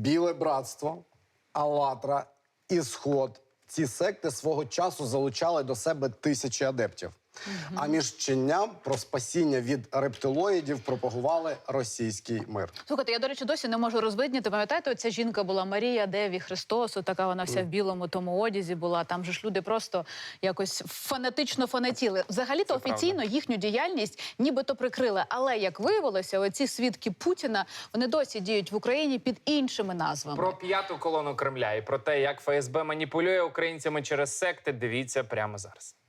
Біле братство, Алатра, Ісход. Ці секти свого часу залучали до себе тисячі адептів. А між вченням про спасіння від рептилоїдів пропагували російський мир. Слухайте, я до речі досі не можу розвидніти. Пам'ятаєте, оця жінка була Марія Деві Христосу, така вона вся в білому тому одязі була. Там же ж люди просто якось фанатично фанатіли. Взагалі-то офіційно їхню діяльність нібито прикрили. Але як виявилося, оці свідки Путіна вони досі діють в Україні під іншими назвами. Про п'яту колону Кремля і про те, як ФСБ маніпулює українцями через секти, дивіться прямо зараз.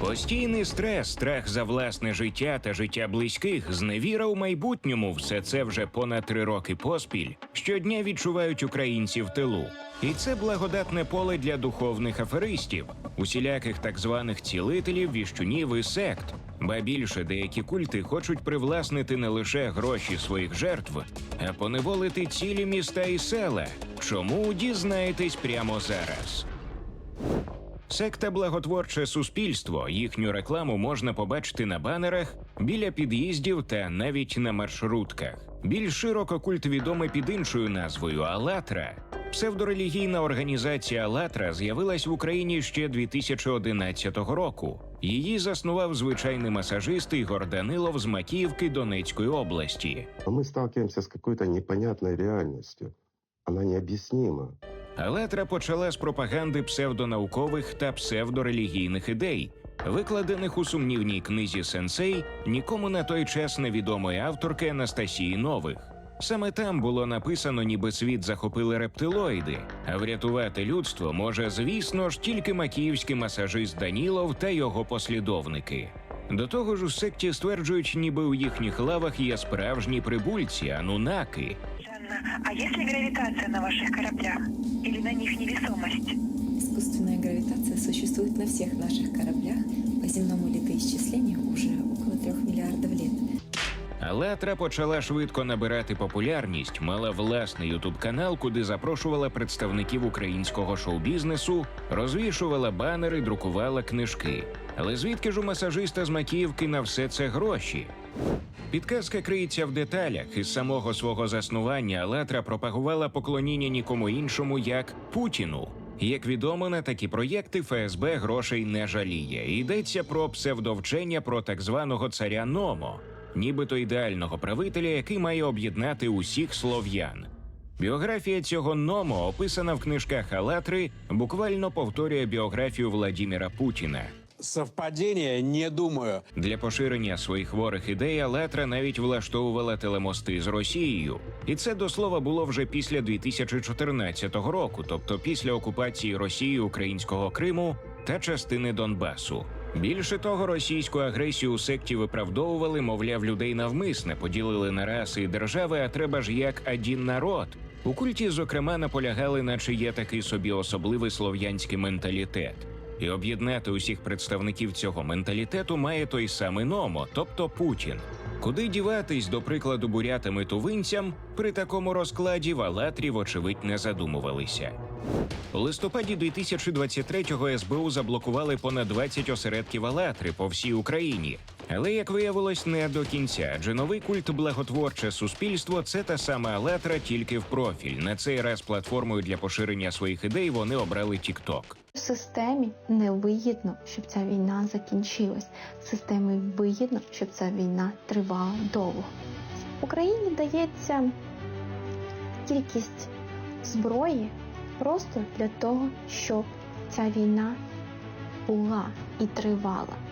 Постійний стрес, страх за власне життя та життя близьких, зневіра у майбутньому все це вже понад три роки поспіль. Щодня відчувають українці в тилу. І це благодатне поле для духовних аферистів, усіляких так званих цілителів, віщунів і сект. Ба більше деякі культи хочуть привласнити не лише гроші своїх жертв, а поневолити цілі міста і села. Чому дізнаєтесь прямо зараз? Секта Благотворче суспільство. Їхню рекламу можна побачити на банерах, біля під'їздів та навіть на маршрутках. Більш широко культ відомий під іншою назвою Алатра. Псевдорелігійна організація Алатра з'явилась в Україні ще 2011 року. Її заснував звичайний масажист Ігор Данилов з Макіївки Донецької області. Но мы сталкиваемся с какой-то непонятной реальностью. Она Алатра почала з пропаганди псевдонаукових та псевдорелігійних ідей, викладених у сумнівній книзі Сенсей нікому на той час невідомої авторки Анастасії Нових. Саме там було написано, ніби світ захопили рептилоїди, а врятувати людство може, звісно ж, тільки макіївський масажист Данілов та його послідовники. До того ж, у секті стверджують, ніби у їхніх лавах є справжні прибульці, анунаки, Жанна, а есть ли гравитация на ваших кораблях? Или на них невесомость? Искусственная гравитация существует на всех наших кораблях по земному летоисчислению уже около трех миллиардов лет. Алатра почала швидко набирати популярність, мала власний ютуб канал, куди запрошувала представників українського шоу-бізнесу, розвішувала банери, друкувала книжки. Але звідки ж у масажиста з Макіївки на все це гроші? Підказка криється в деталях. Із самого свого заснування Алатра пропагувала поклоніння нікому іншому як Путіну. Як відомо, на такі проєкти ФСБ грошей не жаліє. Йдеться про псевдовчення про так званого царя Номо, нібито ідеального правителя, який має об'єднати усіх слов'ян. Біографія цього Номо, описана в книжках Алатри, буквально повторює біографію Владіміра Путіна. Совпадение, не думаю. Для поширення своїх хворих ідей Алатра навіть влаштовувала телемости з Росією, і це до слова було вже після 2014 року, тобто після окупації Росією українського Криму та частини Донбасу. Більше того, російську агресію у секті виправдовували, мовляв, людей навмисне поділили на раси і держави, а треба ж як один народ. У культі, зокрема, наполягали, наче є такий собі особливий слов'янський менталітет. І об'єднати усіх представників цього менталітету має той самий Номо, тобто Путін. Куди діватись, до прикладу, бурятам і тувинцям, при такому розкладі в Алатрі, вочевидь, не задумувалися. У листопаді 2023-го СБУ заблокували понад 20 осередків Алатри по всій Україні. Але як виявилось, не до кінця, адже новий культ благотворче суспільство це та сама Алатра, тільки в профіль. На цей раз платформою для поширення своїх ідей вони обрали TikTok. Системі не вигідно, щоб ця війна закінчилась. Системі вигідно, щоб ця війна тривала довго. Україні дається кількість зброї просто для того, щоб ця війна була і тривала.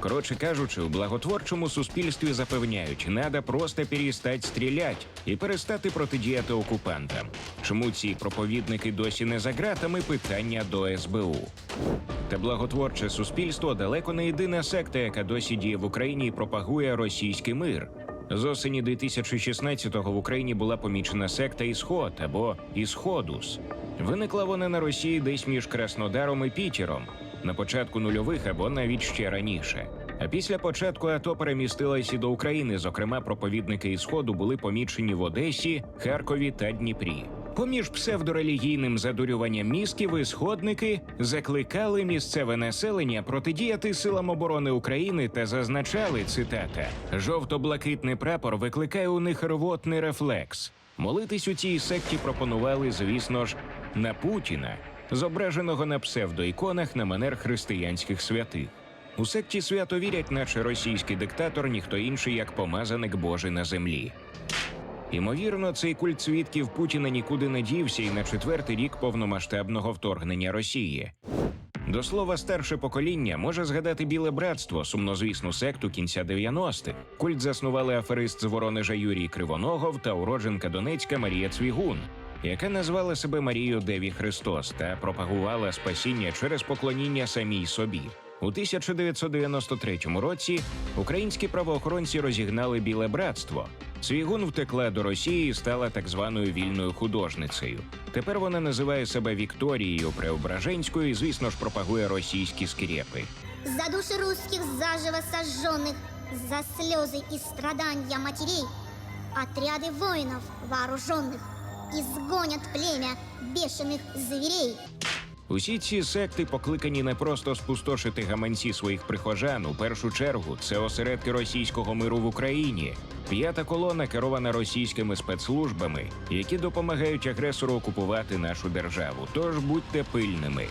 Коротше кажучи, у благотворчому суспільстві запевняють, надо просто перестати стріляти і перестати протидіяти окупантам. Чому ці проповідники досі не за ґратами? Питання до СБУ. Та благотворче суспільство далеко не єдина секта, яка досі діє в Україні і пропагує російський мир. З осені 2016-го в Україні була помічена секта Ісход або Ісходус. Виникла вона на Росії десь між Краснодаром і Пітером на початку нульових або навіть ще раніше. А після початку АТО перемістилась і до України. Зокрема, проповідники із Сходу були помічені в Одесі, Харкові та Дніпрі. Поміж псевдорелігійним задурюванням мізків і закликали місцеве населення протидіяти силам оборони України та зазначали цитата: жовто-блакитний прапор викликає у них рвотний рефлекс. Молитись у цій секті пропонували, звісно ж, на Путіна, зображеного на псевдоіконах на манер християнських святих. У секті свято вірять, наче російський диктатор ніхто інший, як помазаник Божий на землі. Ймовірно, цей культ свідків Путіна нікуди не дівся і на четвертий рік повномасштабного вторгнення Росії. До слова, старше покоління може згадати біле братство, сумнозвісну секту кінця 90-х. Культ заснували аферист з Воронежа Юрій Кривоногов та уродженка Донецька Марія Цвігун, яка назвала себе Марією Деві Христос та пропагувала спасіння через поклоніння самій собі. У 1993 році українські правоохоронці розігнали біле братство. Цвігун втекла до Росії і стала так званою вільною художницею. Тепер вона називає себе Вікторією Преображенською і, звісно ж, пропагує російські скрепи. За души русских заживо сожженных, за слезы и страдания матерей, отряды воинов вооруженных изгонят племя бешеных зверей. Усі ці секти покликані не просто спустошити гаманці своїх прихожан. У першу чергу це осередки російського миру в Україні. П'ята колона керована російськими спецслужбами, які допомагають агресору окупувати нашу державу. Тож будьте пильними.